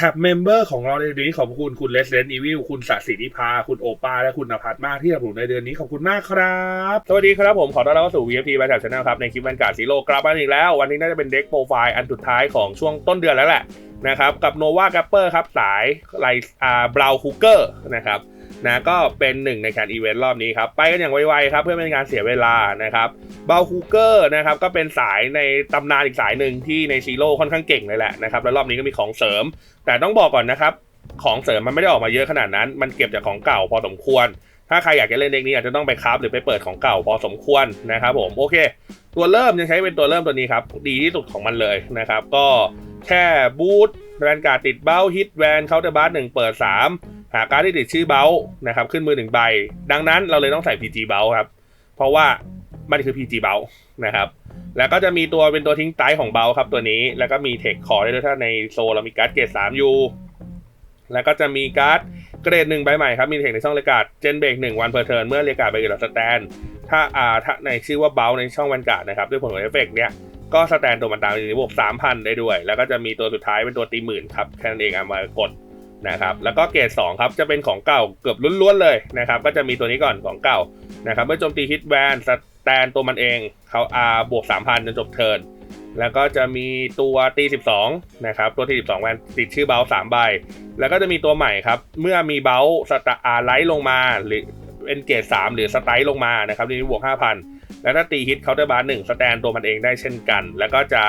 แท็บเมมเบอร์ของเราในเดือนนี้ขอบคุณคุณเลสเลนอีวิลคุณสศินิพา คุณโอปาและคุณนภัสมากที่สนับสนุนในเดือนนี้ขอบคุณมากครับ สวัสดีครับผมขอต้อนรับเข้าสู่ VFT บายแท็บชาแนลครับ ในคลิปวันการซีโร่กลับมาอีกแล้ว วันนี้น่าจะเป็นเด็กโปรไฟล์อันสุดท้ายของช่วงต้นเดือนแล้วแหละนะครับกับโนวาแกปเปอร์ครับสายไลอ่าบราวคูเกอร์นะครับ นะก็เป็นหนึ่งในการอีเวนต์รอบนี้ครับ ไปกันอย่างไวๆครับเพื่อไม่เป็นการเสียเวลานะครับบราคูเกอร์นะครับก็เป็นสายในตำนานอีกสายหนึ่งที่ในซีโร่ค่อนข้างเก่งเลยแหละนะครับแล้วรอบนี้ก็มีของเสริม แต่ต้องบอกก่อนนะครับของเสริมมันไม่ได้ออกมาเยอะขนาดนั้น มันเก็บจากของเก่าพอสมควร ถ้าใครอยากจะเล่นเด็กนี้อาจจะต้องไปคราฟหรือไปเปิดของเก่าพอสมควรนะครับผมโอเค ตัวเริ่มยังใช้เป็นตัวเริ่มตัวนี้ครับดีที่สุดของมันเลยนะครับก็แค่บูทแวนการ์ดติดเบ้าฮิตแวนเคาน์เตอร์บาร์หนึ่งเปิด3 หาการ์ดที่ติดชื่อเบ้านะครับขึ้นมือหนึ่งใบ ดังนั้นเราเลยต้องใส่ PG เบ้าครับ เพราะว่ามันคือ PG เบ้านะครับ แล้วก็จะมีตัวเป็นตัวทิ้งไตของเบลครับตัวนี้ แล้วก็มีเทคคอร์ได้ด้วยถ้าในโซเรามีการ์ดเกรด3อยู่แล้วก็จะมีการ์ดเกรดหนึ่งใบใหม่ครับ มีเทคในช่องเรกาดเจนเบรกหนึ่งวันเพอร์เทิร์นเมื่อเรียกการ์ดไปกับสแตน ถ้าอ่าถ้าในชื่อว่าเบลในช่องวันกาดนะครับด้วยผลของเอฟเฟกต์เนี้ยก็สแตนตัวมันตามอยู่ในบวก3,000 ได้ด้วย แล้วก็จะมีตัวสุดท้ายเป็นตัวตีหมื่นครับ แค่นั้นเองเอามากด นะครับแล้วก็เกรด2ครับจะเป็นของเก่าเกือบล้วนๆเลยนะครับก็จะมีตัวนี้ก่อนของเก่านะครับเมื่อโจมตีฮิตแวนสแตนตัวมันเองเขาอาบวก 3,000จนจบเทิร์นแล้วก็จะมีตัวตี 12นะครับตัวตี 12แวนติดชื่อเบล3ใบ แล้วก็จะมีตัวใหม่ครับเมื่อมีเบลสตาร์ไลท์ลงมาหรือเป็นเกรด3หรือสไตล์ลงมานะครับนี้บวก 5,000 แล้วถ้าตีฮิตเคาน์เตอร์บาร์หนึ่งสแตนตัวมันเองได้เช่นกัน แล้วก็จะ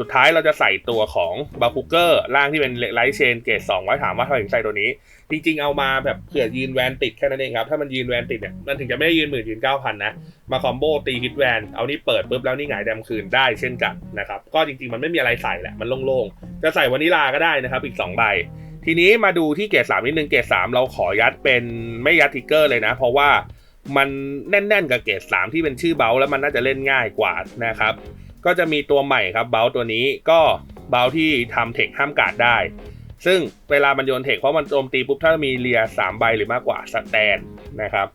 สุดท้ายเราจะใส่ตัวของบาคูเกอร์ล่างที่เป็นไลท์เชนเกรด2ไว้ถามว่าทำไมถึงใส่ตัวนี้ จริงๆเอามาแบบเผื่อยืนแวนติดแค่นั้นเองครับ ถ้ามันยืนแวนติดเนี่ยมันถึงจะไม่ได้ยืนหมื่นยืนเก้าพันนะ มาคอมโบตีฮิตแวน เอานี่เปิดปุ๊บแล้วนี่หงายแดมคืนได้เช่นกันนะครับ ก็จริงๆมันไม่มีอะไรใส่แหละ มันโล่งๆ จะใส่วานิลาก็ได้นะครับอีก2ใบทีนี้มาดูที่เกรดสามนิดนึงเกรดสามเราขอยัดเป็นไม่ยัดทิกเกอร์เลยนะ เพราะว่ามันแน่นๆกับเกรดสามที่เป็นชื่อเบลแล้วมันน่าจะเล่นง่ายกว่านะครับ ก็จะมีตัวใหม่ครับเบลตัวนี้ก็เบลที่ทำเทคห้ามกาดได้ ซึ่งเวลามันโยนเทคเพราะมันโจมตีปุ๊บถ้ามีเรียสามใบหรือมากกว่าสแตนนะครับ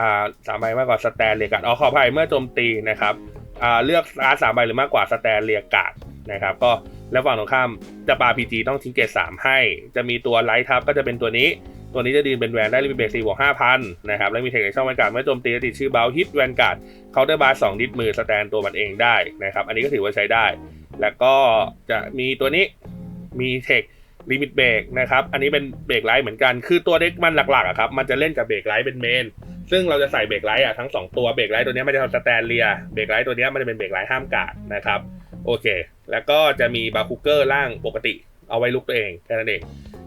อ่าสามใบมากกว่าสแตนเรียกาดอ๋อขออภัยเมื่อโจมตีนะครับอ่าเลือกการ์สามใบหรือมากกว่าสแตนเรียกาดนะครับก็แล้วฝั่งตรงข้ามจะปาพีจีต้องทิ้งเกรดสามให้ จะมีตัวไลท์ทับก็จะเป็นตัวนี้ ตัวนี้จะดีนเป็นแวนได้รีเบสซีบวกห้าพันนะครับ แล้วมีเทคในช่องแวนการ์ดเมื่อโจมตีติดชื่อเบลฮิตแวนการ์ดเคาน์เตอร์บาร์สองดิสมือสแตนตัวมันเองได้นะครับ อันนี้ก็ถือว่าใช้ได้ แล้วก็จะมีตัวนี้มีเทคลิมิตเบรกนะครับ อันนี้เป็นเบรกไลท์เหมือนกัน คือตัวเด็กมันหลักๆอะครับ มันจะเล่นกับเบรกไลท์เป็นเมน ซึ่งเราจะใส่เบรกไลท์อะทั้ง 2 ตัวเบรกไลท์ตัวนี้มันจะทำสแตนเลีย เบรกไลท์ตัวนี้มันจะเป็นเบรกไลท์ห้ามกาดนะครับ โอเค แล้วก็จะมีบาคูเกอร์ล่างปกติ เอาไว้ลุกตัวเองแค่นั้นเอง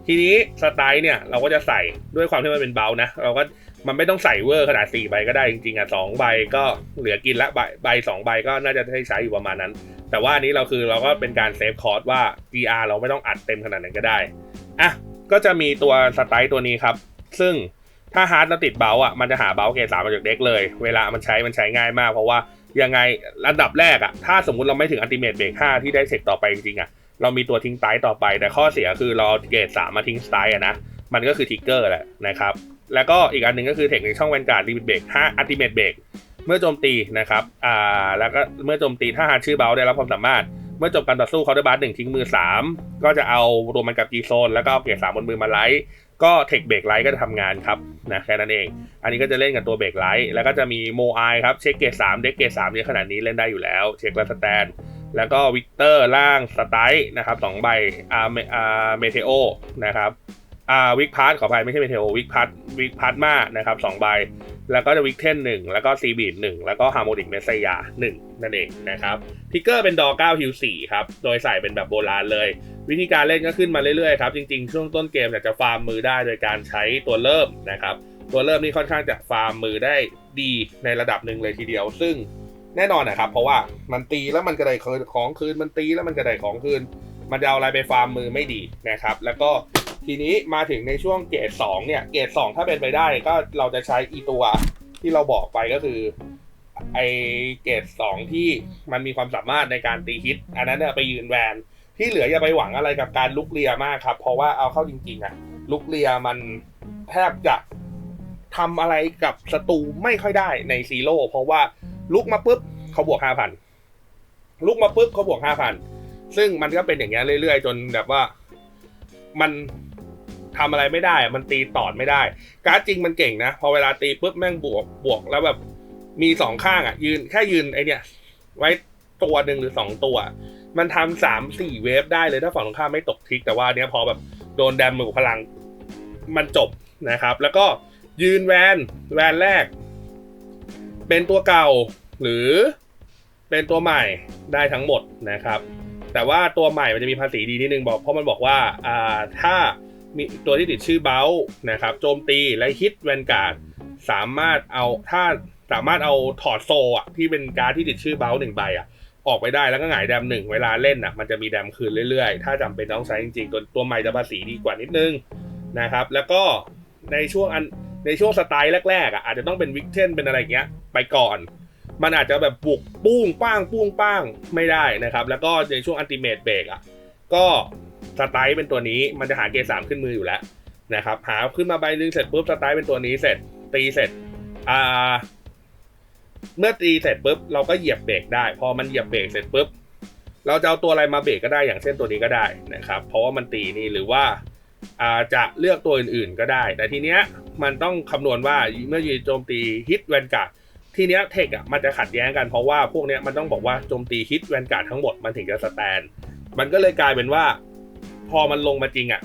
ทีนี้สไตล์เนี่ยเราก็จะใส่ด้วยความที่มันเป็นเบลนะ เราก็มันไม่ต้องใส่เวอร์ขนาด4ใบก็ได้จริงๆอะสองใบก็เหลือกินละใบใบสองใบก็น่าจะได้ใช้อยู่ประมาณนั้น แต่ว่าอันนี้เราคือเราก็เป็นการเซฟคอร์สว่า GR เราไม่ต้องอัดเต็มขนาดนั้นก็ได้อะก็จะมีตัวสไตล์ตัวนี้ครับ ซึ่งถ้าฮาร์ดเราติดเบลอะมันจะหาเบลเกรดสามมาจากเด็กเลย เวลามันใช้มันใช้ง่ายมากเพราะว่ายังไงอันดับแรกอะถ้าสมมุติเราไม่ถึงอัลติเมทเบรกห้าที่ได้เสกต่อไปจริงๆอะ เรามีตัวทิ้งไตต่อไป แต่ข้อเสียคือเราเกรดสามมาทิ้งสไตล์อะนะ มันก็คือทิกเกอร์แหละนะครับ แล้วก็อีกอันหนึ่งก็คือเทคในช่องแวนการ์ดลิมิตเบรกห้าอัติเมทเบรกเมื่อโจมตีนะครับ อ่า แล้วก็เมื่อโจมตีถ้าหาชื่อเบลได้รับความสามารถ เมื่อจบการต่อสู้เขาได้บาร์หนึ่งทิ้งมือ 3 ก็จะเอารวมมันกับจีโซนแล้วก็เอาเกรดสามบนมือมาไลท์ก็เทคเบรกไลท์ก็จะทำงานครับนะแค่นั้นเอง อันนี้ก็จะเล่นกับตัวเบรกไลท์แล้วก็จะมีโมไอครับเช็คเกรดสามเด็กเกรดสามเนี่ยขนาดนี้เล่นได้อยู่แล้ว เช็คและสแตน แล้วก็วิกเตอร์ล่างสไตล์นะครับสองใบอาร์อาร์เมเทโอนะครับอ่าวิกพาร์ทขออภัยไม่ใช่เมเทโอวิกพาร์ทวิกพาร์ทมานะครับสองใบ แล้วก็จะวิกเทนหนึ่งแล้วก็ซีบีดหนึ่งแล้วก็ฮาร์โมนิกเมสยาหนึ่งนั่นเองนะครับทิกเกอร์เป็นดอ9ฮิว4ครับ โดยใส่เป็นแบบโบราณเลย วิธีการเล่นก็ขึ้นมาเรื่อยๆครับ จริงๆ ช่วงต้นเกมจะฟาร์มมือได้โดยการใช้ตัวเริ่มนะครับ ตัวเริ่มนี่ค่อนข้างจะฟาร์มมือได้ดีในระดับหนึ่งเลยทีเดียว ซึ่ง แน่นอนนะครับ เพราะว่ามันตีแล้วมันกระไดของคืนมันตีแล้วมันกระไดของคืน มันจะเอาอะไรไปฟาร์มมือไม่ดีนะครับ แล้วก็ทีนี้มาถึงในช่วงเกรด2เนี่ยเกรด2ถ้าเป็นไปได้ก็เราจะใช้อีตัวที่เราบอกไปก็คือไอเกรด2ที่มันมีความสามารถในการตีฮิต อันนั้นเนี่ยไปยืนแวนที่เหลืออย่าไปหวังอะไรกับการลุกเลียมากครับ เพราะว่าเอาเข้าจริงๆอะลุกเลียมันแทบจะทำอะไรกับศัตรูไม่ค่อยได้ในซีโร่เพราะว่า ลุกมาปุ๊บเขาบวกห้าพันลุกมาปุ๊บเขาบวกห้าพันซึ่งมันก็เป็นอย่างเงี้ยเรื่อยๆ จนแบบว่ามันทำอะไรไม่ได้ มันตีตอดไม่ได้ การ์ดจริงมันเก่งนะ พอเวลาตีปุ๊บแม่งบวกบวกแล้วแบบมีสองข้างอะ ยืนแค่ยืนไอเนี่ยไว้ตัวหนึ่งหรือสองตัว มันทำสามสี่เวฟได้เลยถ้าฝั่งตรงข้ามไม่ตกทิกแต่ว่าเนี้ยพอแบบโดนแดมมือพลังมันจบนะครับ แล้วก็ยืนแวนแวนแรก เป็นตัวเก่าหรือเป็นตัวใหม่ได้ทั้งหมดนะครับ แต่ว่าตัวใหม่มันจะมีภาษีดีนิดนึงบอกเพราะมันบอกว่าอ่าถ้ามีตัวที่ติดชื่อเบลนะครับโจมตีและฮิตแวนการ์ดสามารถเอาถ้าสามารถเอาถอดโซอะที่เป็นการ์ดที่ติดชื่อเบลหนึ่งใบอะออกไปได้แล้วก็หงายแดมหนึ่งเวลาเล่นอะมันจะมีแดมคืนเรื่อยๆ ถ้าจำเป็นต้องใช้จริงๆ ตัวตัวใหม่จะภาษีดีกว่านิดนึงนะครับ แล้วก็ในช่วงอัน ในช่วงสไตล์แรกๆอะอาจจะต้องเป็นวิกเทนเป็นอะไรอย่างเงี้ยไปก่อน มันอาจจะแบบบุกปุ้งป้างปุ้งป้างไม่ได้นะครับ แล้วก็ในช่วงอันติเมตเบรกอะก็สไตล์เป็นตัวนี้มันจะหาเกสามขึ้นมืออยู่แล้วนะครับหาขึ้นมาใบนึงเสร็จปุ๊บสไตล์เป็นตัวนี้เสร็จตีเสร็จอ่าเมื่อตีเสร็จปุ๊บเราก็เหยียบเบรกได้ พอมันเหยียบเบรกเสร็จปุ๊บเราจะเอาตัวอะไรมาเบรกก็ได้อย่างเช่นตัวนี้ก็ได้นะครับ เพราะว่ามันตีนี่หรือว่า จะเลือกตัวอื่นๆก็ได้ แต่ทีเนี้ยมันต้องคำนวณว่าเมื่อยืนโจมตีฮิตแวนการ์ดทีเนี้ยเทคอะมันจะขัดแย้งกันเพราะว่าพวกเนี้ยมันต้องบอกว่าโจมตีฮิตแวนการ์ดทั้งหมดมันถึงจะสแตน มันก็เลยกลายเป็นว่า พอมันลงมาจริงอะ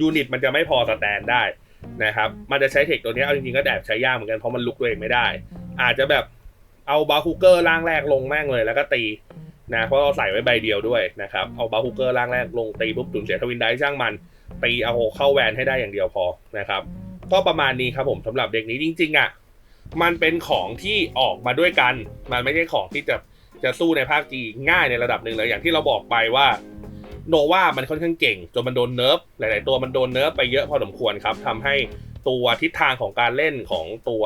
ยูนิตมันจะไม่พอสแตนได้นะครับมันจะใช้เทคตัวนี้เอาจริงๆก็แอบใช้ยากเหมือนกันเพราะมันลุกตัวเองไม่ได้ อาจจะแบบเอาบาฮูเกอร์ล่างแรกลงแม่งเลยแล้วก็ตีนะเพราะเราใส่ไว้ใบเดียวด้วยนะครับเอาบาฮูเกอร์ล่างแรกลงตีปุ๊บตุนเสียทวินได้ช่างมัน ตีเอาเข้าแวนให้ได้อย่างเดียวพอนะครับ ก็ประมาณนี้ครับผมสำหรับเด็กนี้จริง ๆอะมันเป็นของที่ออกมาด้วยกัน มันไม่ใช่ของที่จะจะสู้ในภาคจีง่ายในระดับหนึ่งเลยอย่างที่เราบอกไปว่าโนวามันค่อนข้างเก่งจนมันโดนเนิร์ฟหลาย ๆ ตัวมันโดนเนิร์ฟไปเยอะพอสมควรครับทำให้ตัวทิศทางของการเล่นของตัว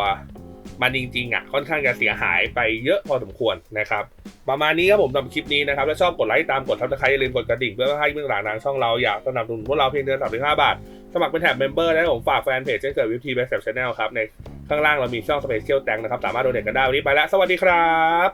มันจริงๆอะค่อนข้างจะเสียหายไปเยอะพอสมควรนะครับประมาณนี้ครับผมสำหรับคลิปนี้นะครับถ้าชอบกดไลค์ตามกดทับตะไคร้อย่าลืมกดกระดิ่งเพื่อให้เบื้องหลังทางช่องเราอยากสนับสนุนพวกเราเพียงเดือนสามสิบห้าบาท สมัครเป็นแท็บเมมเบอร์ได้ผมฝากแฟนเพจเช่นเกิดวิธีแบ็กแซปชาแนลครับในข้างล่างเรามีช่องสเปเชียลแตงนะครับสามารถโดเนทกันได้วันนี้ไปแล้ว สวัสดีครับ